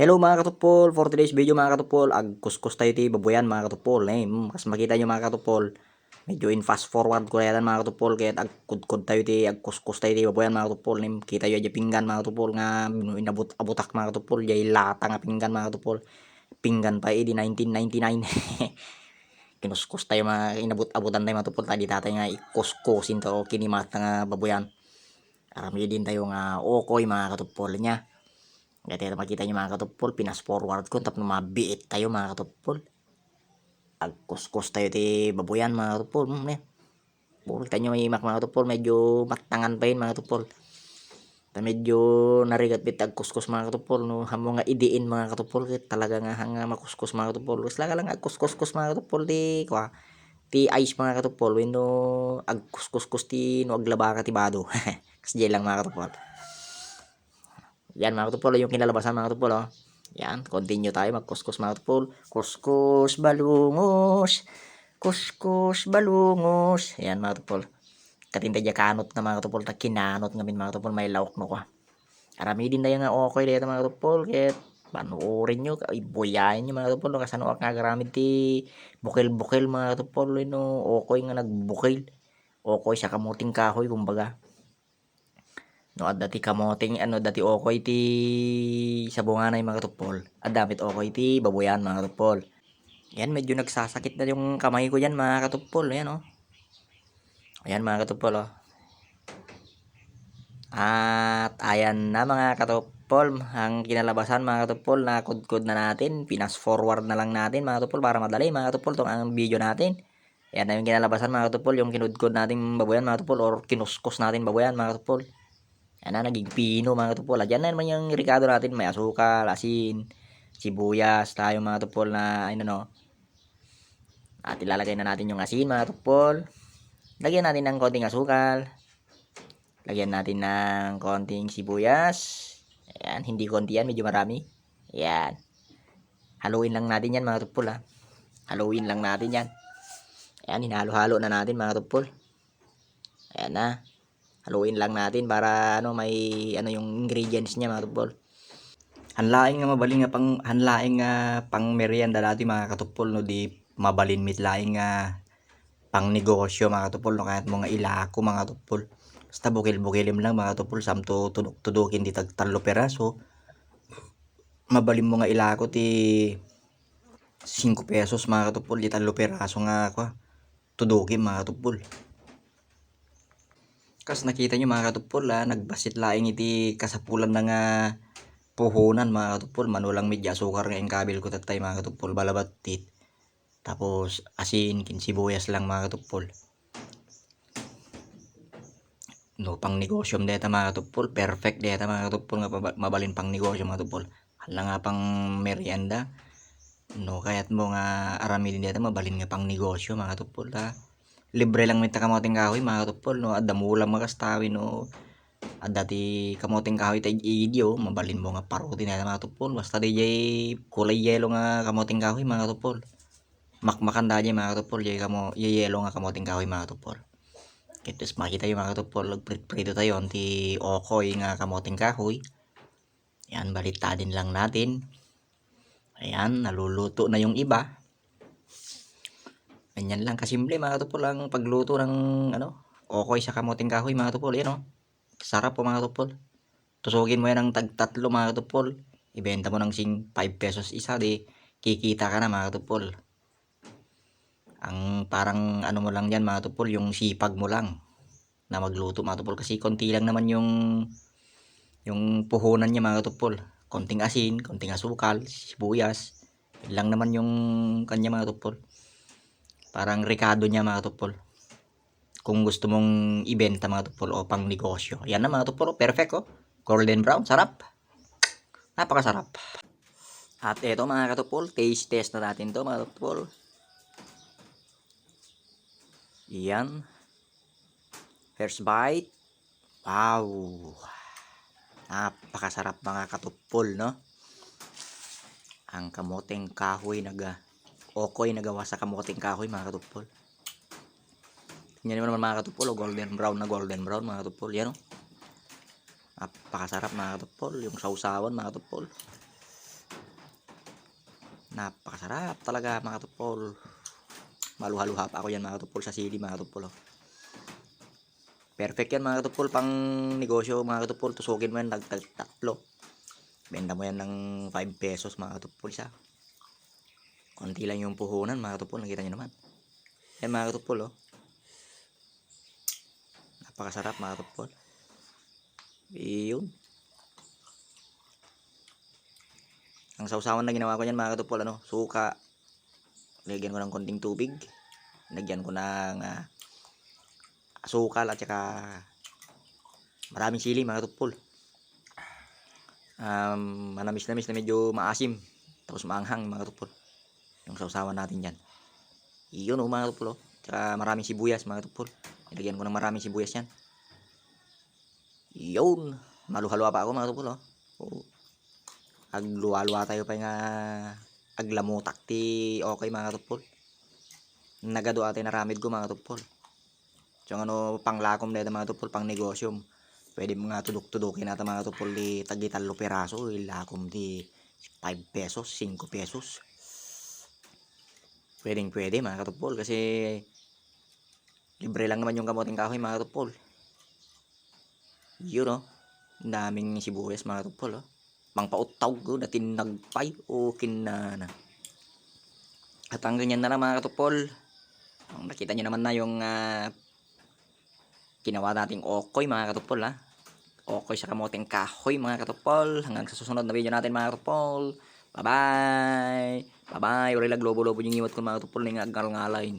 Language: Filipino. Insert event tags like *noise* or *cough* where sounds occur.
Hello mga katupol, for today's video mga katupol, ag kuskus tayo ti babuyan mga katupol. Eh, mas makita nyo mga katupol, medyo in fast forward ko yan mga katupol, kaya ag kudkod tayo ti ag kuskus tayo ti babuyan mga katupol. Eh, kita nyo dyan pinggan mga katupol nga inabot abutak mga katupol, dyan lata nga pinggan mga katupol. Pinggan pa eh, di 1999. *laughs* Kinuskus tayo mga inabot-abutan tayo mga katupol, tadi tatay nga ikuskusin to kinimat nga babuyan. Arami din tayo nga okoy mga katupol niya. Kaya tayo makita nyo mga katupol, pinas forward ko, tapos mabiit tayo mga katupol. Agkuskus tayo ti babuyan mga katupol. Hmm, eh. Kita nyo may imak mga katupol, medyo matangan pa yun mga katupol. Ta medyo narigat bit agkuskus mga katupol, no hamo nga idiin mga katupol, talaga nga hanga makuskus mga katupol. Gusto lang nga agkuskus mga katupol ti kwa. Ti ice mga katupol, wino agkuskus ti no aglaba ka ti bado. *laughs* Kasi lang mga katupol. Yan mga katupol, yung kinalabasan mga katupol. Oh. Yan, continue tayo magkuskus mga katupol. Kuskus balungos. Kuskus balungos. Yan mga katupol. Katinda dya kanot na mga katupol. Kinanot ngamin mga katupol. May lauk no ko. Arami din na yung nga okay dito mga katupol. Kaya panuorin nyo. Ibuyayin nyo mga katupol. Kasano ang kagaramid ti bukil-bukil mga katupol. No, okay nga nagbukil. Okay sa kamuting kahoy kumbaga. No, at dati kamoting ano dati okoy ti sabunganay mga katupol. At damit okoy ti babuyan mga katupol. Yan medyo nagsasakit na yung kamay ko yan mga katupol. Ayan oh. Ayan mga katupol oh. At ayan na mga katupol. Ang kinalabasan mga katupol na kudkod na natin. Pinas forward na lang natin mga katupol para madali mga katupol tong ang video natin. Yan na yung kinalabasan mga katupol. Yung kinudkod natin babuyan mga katupol or kinuskus natin babuyan mga katupol. Yan na, naging pino mga katupol. Diyan na naman yung ricado natin. May asukal, asin, sibuyas, tayo mga katupol na, ano no. At ilalagay na natin yung asin mga katupol. Lagyan natin ng konting asukal. Lagyan natin ng konting sibuyas. Ayan, hindi konti yan, medyo marami. Ayan. Haluin lang natin yan mga katupol ha. Haluin lang natin yan. Ayan, hinalo-halo na natin mga katupol. Ayan na haluin lang natin para ano may ano yung ingredients niya mga tupol. Hanlaing nga mabalin nga pang hanlaing nga pang merienda dati mga katupol no di mabalin mitlaing nga pang negosyo mga katupol no kahit mga ilako mga katupol. Basta bukil-bukilim lang mga katupol samto tudok-tudukin di tag talo peraso. Mabalin mo nga ilako ti 5 pesos mga katupol di talo peraso nga kwa tudukin mga katupol. Kas nakita nyo mga katupol ha, nagbasit laing iti kasapulan na nga puhunan mga katupol. Manulang medya sukar nga kabil ko tatay mga katupol. Balabat tit. Tapos asin, kinsibuyas lang mga katupol. No, pang negosyo deta mga katupol. Perfect deta mga katupol nga mabalin pang negosyo mga katupol. Hala nga pang merienda. No, kaya't mo nga arami din deta mabalin nga pang negosyo mga katupol ha libre lang may kamoting kahoy mga katupol no? Lang makastawi no? Adda ti kamoting kahoy tay idyo mabalin mo nga paruti na mga katupol basta di jay kulay yelo nga kamoting kahoy mga katupol makmakan da jay mga katupol jay kamo yelo nga kamoting kahoy mga katupol kitos makita yung mga katupol prito tayo ti okoy nga kamoting kahoy. Yan balita din lang natin. Ayan naluluto na yung iba Ganyan lang kasimple mga tupol ang pagluto ng ano, okoy sa kamuting kahoy mga tupol. Yan o. Sarap po mga tupol. Tusugin mo yan ng tag tatlo mga tupol. Ibenta mo ng sing 5 pesos isa di kikita ka na mga tupol. Ang parang ano mo lang yan mga tupol, yung sipag mo lang na magluto mga tupol kasi konti lang naman yung yung puhunan niya mga tupol. Konting asin, konting asukal, sibuyas. Yun lang naman yung kanya mga tupol Parang Ricardo niya mga tupol. Kung gusto mong ibenta mga tupol o pang negosyo. Yan na mga tupol. Perfect oh. Golden brown. Sarap. Napakasarap. At ito mga katupol. Taste test na natin to mga katupol. Yan. First bite. Wow. Napakasarap mga katupol no. Ang kamoteng kahoy naga okoy na gawa sa kamuting kahoy mga katupol. Tingnan naman mga katupol, o golden brown na golden brown mga katupol. Yan o. Napakasarap mga katupol. Yung sausawan mga katupol. Napakasarap talaga mga katupol. Maluha-luha pa ako yan mga katupol sa sili mga katupol. Oh. Perfect yan mga katupol pang negosyo mga katupol. Tusukin mo yan dagdag tatlo. Benta mo yan ng 5 pesos mga katupol isa. Konti lang yung puhunan mga katupol. Nakita nyo naman. Yan mga katupol oh. Napakasarap mga katupol. Iyon. Ang sausawan na ginawa ko niyan mga katupol, ano, suka. Lagyan ko ng konting tubig. Lagyan ko ng ah, asukal at saka maraming sili mga katupol. Um, manamis namis na medyo maasim. Tapos maanghang mga katupol. Yung sausawan natin dyan. Iyon oh, mga katupol. Oh. Tsaka maraming sibuyas mga katupol. Ilagyan ko ng maraming sibuyas yan. Yun. Maluhalwa pa ako mga katupol. Oh. Oo. Agluwa-luwa tayo pa nga aglamutak ti okay mga katupol. Nagado ate na ramid ko mga katupol. So ano panglakom dito mga katupol pang negosyo. Pwede mo nga tudok-tudukin natin mga katupol di tagi talo peraso ilakom di 5 pesos, 5 pesos. Pwedeng pwede mga katupol kasi libre lang naman yung kamuting kahoy mga katupol. Yun oh. Ang daming sibuyas mga katupol oh. Mang pautaw ko datin nagpay o kinana at ang ganyan na lang mga katupol ang nakita nyo naman na yung ah, ginawa nating okoy mga katupol ha okoy sa kamoting kahoy mga katupol. Hanggang sa susunod na video natin mga katupol. Bye bye bye bye wala globo lobo yung iwat ko mga katupol na yung agal ngalain